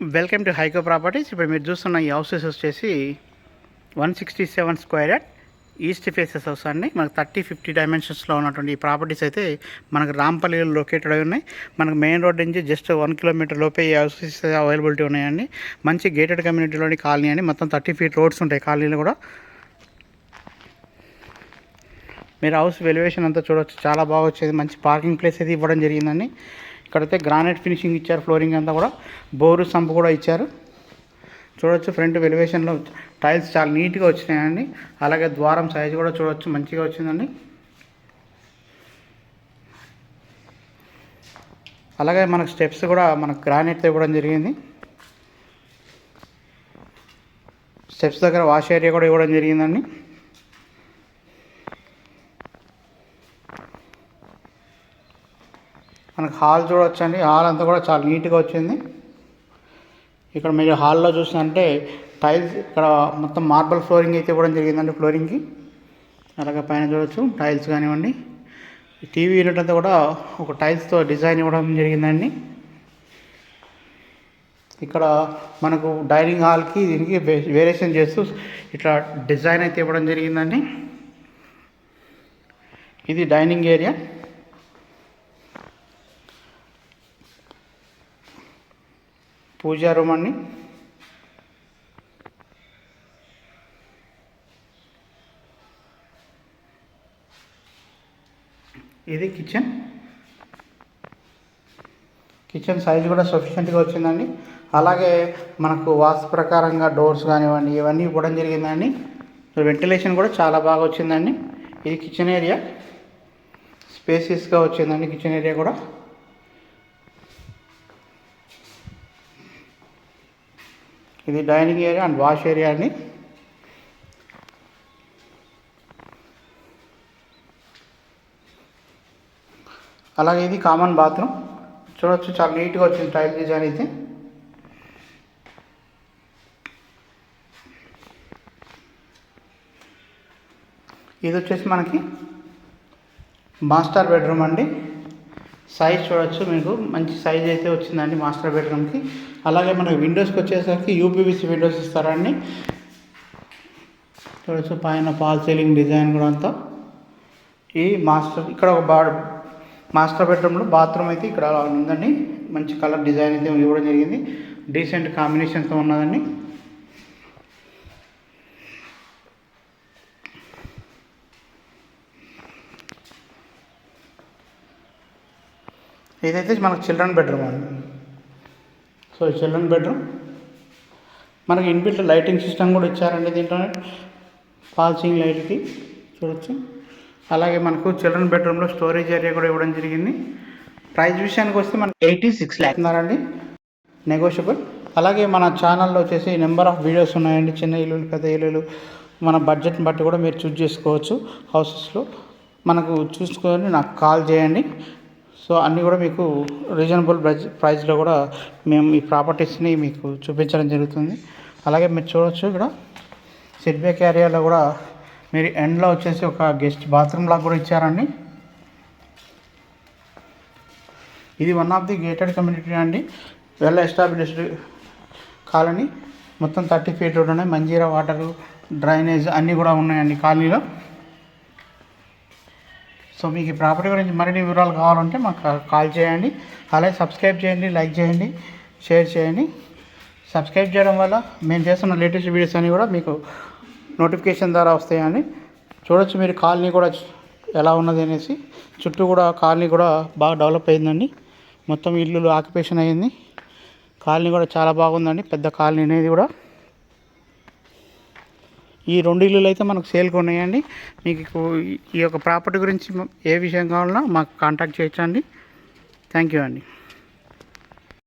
Welcome to హైకో properties. ఇప్పుడు మీరు చూస్తున్న ఈ హౌసెస్ వచ్చేసి one sixty seven square yard east faces house అండి. మనకు థర్టీ ఫిఫ్టీ డైమెన్షన్స్లో ఉన్నటువంటి ఈ ప్రాపర్టీస్ అయితే మనకు రాంపల్లిలో లొకేటెడ్ అయి ఉన్నాయి. మనకు మెయిన్ రోడ్ నుంచి జస్ట్ వన్ కిలోమీటర్ లోపే ఈ హౌసెస్ అవైలబిలిటీ ఉన్నాయండి. మంచి గేటెడ్ కమ్యూనిటీలోని కాలనీ అండి. మొత్తం థర్టీ ఫీట్ రోడ్స్ ఉంటాయి కాలనీలో కూడా. మీరు హౌస్ వెలివేషన్ అంతా చూడొచ్చు. చాలా బాగా వచ్చేది. మంచి పార్కింగ్ ప్లేస్ అయితే ఇవ్వడం జరిగిందండి. ఇక్కడైతే గ్రానైట్ ఫినిషింగ్ ఇచ్చారు ఫ్లోరింగ్ అంతా కూడా. బోరు సంపు కూడా ఇచ్చారు. చూడొచ్చు ఫ్రంట్ వెలివేషన్లో టైల్స్ చాలా నీట్గా వచ్చినాయండి. అలాగే ద్వారం సైజ్ కూడా చూడొచ్చు మంచిగా వచ్చిందండి. అలాగే మనకు స్టెప్స్ కూడా మనకు గ్రానైట్ ఇవ్వడం జరిగింది. స్టెప్స్ దగ్గర వాష్ ఏరియా కూడా ఇవ్వడం జరిగిందండి. మనకు హాల్ చూడొచ్చండి. హాల్ అంతా కూడా చాలా నీట్గా వచ్చింది. ఇక్కడ మీరు హాల్లో చూసినంటే టైల్స్ ఇక్కడ మొత్తం మార్బల్ ఫ్లోరింగ్ అయితే ఇవ్వడం జరిగిందండి ఫ్లోరింగ్కి. అలాగే పైన చూడొచ్చు టైల్స్ కానివ్వండి. టీవీ యూనిట్ అంతా కూడా ఒక టైల్స్తో డిజైన్ ఇవ్వడం జరిగిందండి. ఇక్కడ మనకు డైనింగ్ హాల్కి దీనికి వేరియేషన్ చేస్తూ ఇట్లా డిజైన్ అయితే ఇవ్వడం జరిగిందండి. ఇది డైనింగ్ ఏరియా. పూజా రూమ్ అండి ఇది కిచెన్. కిచెన్ సైజ్ కూడా సఫిషియెంట్గా వచ్చిందండి. అలాగే మనకు వాస్తు ప్రకారంగా డోర్స్ కానివ్వండి ఇవన్నీ ఇవ్వడం జరిగిందండి. వెంటిలేషన్ కూడా చాలా బాగా వచ్చిందండి. ఇది కిచెన్ ఏరియా స్పేసియస్గా వచ్చిందండి కిచెన్ ఏరియా కూడా. ఇది dining area and wash area అని అలాగే ఇది కామన్ బాత్రూమ్. చూడొచ్చు చాలా నీట్గా వచ్చింది టైల్ డిజైన్ అయితే. ఇది వచ్చేసి మనకి మాస్టర్ బెడ్రూమ్ అండి. సైజ్ చూడొచ్చు మీకు. మంచి సైజ్ అయితే వచ్చిందండి మాస్టర్ బెడ్రూమ్కి అలాగే మనకి విండోస్కి వచ్చేసరికి యూపీవీసీ విండోస్ ఇస్తారండి. చూడొచ్చు పైన పాల్ సీలింగ్ డిజైన్ కూడా అంతా. ఈ మాస్టర్ ఇక్కడ ఒక బా మాస్టర్ బెడ్రూమ్లో బాత్రూమ్ అయితే ఇక్కడ అలా ఉందండి. మంచి కలర్ డిజైన్ అయితే ఇవ్వడం జరిగింది. డీసెంట్ కాంబినేషన్తో ఉన్నదండి. ఇదైతే మనకు చిల్డ్రన్ బెడ్రూమ్ అండి. So children bedroom. మనకి ఇన్బిల్ట్ లైటింగ్ సిస్టమ్ కూడా ఇచ్చారండి దీంట్లోనే ఫాల్సింగ్ లైట్కి చూడొచ్చు. అలాగే మనకు చిల్డ్రన్ బెడ్రూమ్లో స్టోరేజ్ ఏరియా కూడా ఇవ్వడం జరిగింది. ప్రైస్ విషయానికి వస్తే మనకి ఎయిటీ సిక్స్ ల్యాక్. ఉన్నారండి నెగోషియబుల్ అలాగే మన ఛానల్లో వచ్చేసి నెంబర్ ఆఫ్ వీడియోస్ ఉన్నాయండి. చిన్న ఇల్లులు పెద్ద ఇల్లులు. మన బడ్జెట్ని బట్టి కూడా మీరు చూస్ చేసుకోవచ్చు హౌసెస్లో. మనకు చూసుకొని నాకు కాల్ చేయండి. సో అన్నీ కూడా మీకు రీజనబుల్ ప్రైజ్ ప్రైస్లో కూడా మేము ఈ ప్రాపర్టీస్ని మీకు చూపించడం జరుగుతుంది. అలాగే మీరు చూడవచ్చు ఇక్కడ. సెట్ బ్యాక్ ఏరియాలో కూడా మీరు ఎండ్లో వచ్చేసి ఒక గెస్ట్ బాత్రూమ్ లాగా కూడా ఇచ్చారండి. ఇది one of the gated community అండి. Well established colony. మొత్తం థర్టీ ఫీట్ ఉన్నాయి. మంజీరా వాటరు డ్రైనేజ్ అన్నీ కూడా ఉన్నాయండి కాలనీలో. సో మీకు ఈ ప్రాపర్టీ గురించి మరిన్ని వివరాలు కావాలంటే మాకు కాల్ చేయండి. అలాగే సబ్స్క్రైబ్ చేయండి లైక్ చేయండి షేర్ చేయండి. సబ్స్క్రైబ్ చేయడం వల్ల మేము చేస్తున్న లేటెస్ట్ వీడియోస్ అన్నీ కూడా మీకు నోటిఫికేషన్ ద్వారా వస్తాయండి చూడొచ్చు. మీరు కాలనీ కూడా ఎలా ఉన్నది అనేసి. చుట్టూ కూడా కాలనీ కూడా బాగా డెవలప్ అయిందండి. మొత్తం ఇల్లులు ఆక్యుపేషన్ అయ్యింది. కాలనీ కూడా చాలా బాగుందండి. పెద్ద కాలనీ అనేది కూడా. ఈ రెండు ఇల్లులు అయితే మనకు సేల్కి ఉన్నాయండి. మీకు ఈ యొక్క ప్రాపర్టీ గురించి ఏ విషయం కావాలన్నా మాకు కాంటాక్ట్ చేయొచ్చండి. థ్యాంక్ యూ అండి.